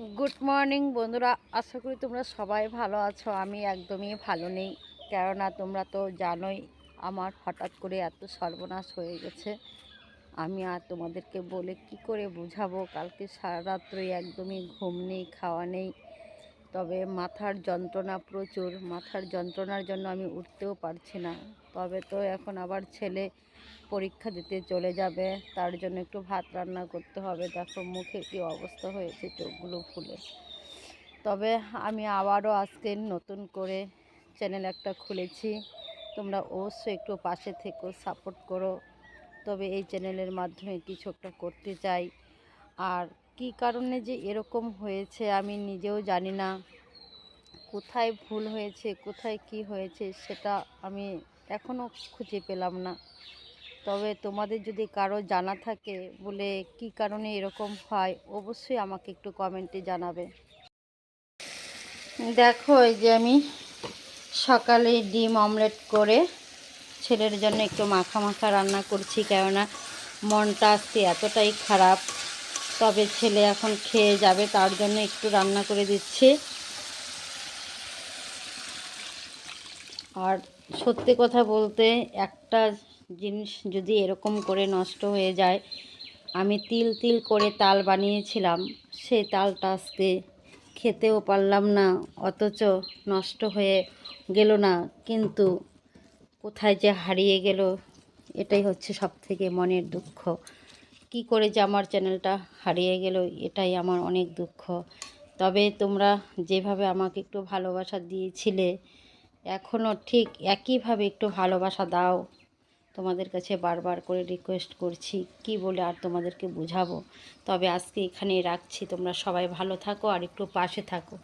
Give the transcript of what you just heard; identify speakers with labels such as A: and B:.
A: Good morning বন্ধুরা। আশা করি তোমরা সবাই ভালো আছো। আমি একদমই ভালো নেই। কেননা তোমরা তো জানোই, আমার হঠাৎ করে এত সর্বনাশ হয়ে গেছে। আমি আর তোমাদেরকে বলে কি করে বুঝাবো? কালকে সারা রাত্রই একদমই ঘুম নেই, খাওয়া নেই। তবে মাথার যন্ত্রণা প্রচুর। মাথার যন্ত্রণার জন্য আমি উঠতেও পারছি না। তবে তো এখন আবার ছেলে পরীক্ষা দিতে চলে যাবে, তার জন্য একটু ভাত রান্না করতে হবে। দেখো মুখে কি অবস্থা হয়েছে চোখগুলো ফুলে। তবে আমি আবারও আজকে নতুন করে চ্যানেল একটা খুলেছি। তোমরা অবশ্যই একটু পাশে থেকো, সাপোর্ট করো। তবে এই চ্যানেলের মাধ্যমে কিছু একটা করতে চাই। আর কি কারণে যে এরকম হয়েছে আমি নিজেও জানি না। কোথায় ভুল হয়েছে, কোথায় কি হয়েছে সেটা আমি এখনও খুঁজে পেলাম না। তবে তোমাদের যদি কারও জানা থাকে বলে কি কারণে এরকম হয়, অবশ্যই আমাকে একটু কমেন্টে জানাবে। দেখো, এই যে আমি সকালে ডিম অমলেট করে ছেলের জন্য একটু মাখা মাখা রান্না করছি কেননা মনটা আজকে এতটাই খারাপ। তবে ছেলে এখন খেয়ে যাবে, তার জন্য একটু রান্না করে দিচ্ছি। আর সত্যি কথা বলতে একটা জিনিস যদি এরকম করে নষ্ট হয়ে যায়, আমি তিল তিল করে তাল বানিয়েছিলাম সেই তালটা আজকে খেতেও পারলাম না, অথচ নষ্ট হয়ে গেল না, কিন্তু কোথায় যে হারিয়ে গেল, এটাই হচ্ছে সব থেকে মনের দুঃখ। কি করে যে আমার চ্যানেলটা হারিয়ে গেল, এটাই আমার অনেক দুঃখ। তবে তোমরা যেভাবে আমাকে একটু ভালোবাসা দিয়েছিলে এখনও ঠিক একইভাবে একটু ভালোবাসা দাও। তোমাদের কাছে বারবার করে রিকোয়েস্ট করছি, কি বলে আর তোমাদেরকে বোঝাবো? তবে আজকে এখানেই রাখছি। তোমরা সবাই ভালো থাকো আর একটু পাশে থাকো।